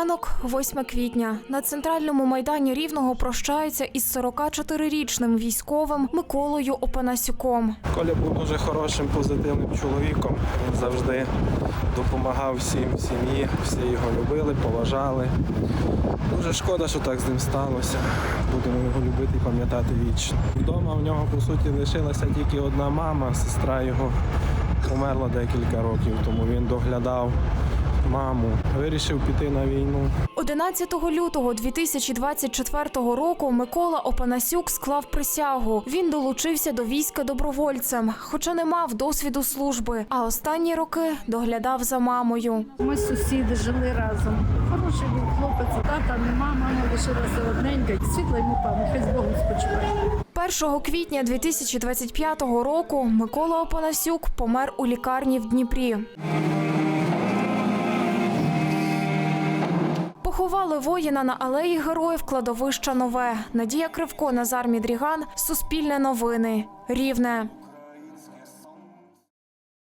Ранок, 8 квітня. На центральному майдані Рівного прощаються із 44-річним військовим Миколою Опанасюком. Коля був дуже хорошим, позитивним чоловіком. Він завжди допомагав всім сім'ї, всі його любили, поважали. Дуже шкода, що так з ним сталося. Будемо його любити і пам'ятати вічно. Вдома в нього, по суті, лишилася тільки одна мама, сестра його померла декілька років, тому він доглядав маму. Вирішив піти на війну. 11 лютого 2024 року Микола Опанасюк склав присягу. Він долучився до війська добровольцем, хоча не мав досвіду служби, а останні роки доглядав за мамою. Ми сусіди жили разом. Хороший був хлопець, тата нема, мама лишилася одненька. Світла йому пам'ять, хай з Богом спочиває. 1 квітня 2025 року Микола Опанасюк помер у лікарні в Дніпрі. Поховали воїна на алеї героїв кладовища Нове. Надія Кривко, Назар Мідріган. Суспільне новини. Рівне.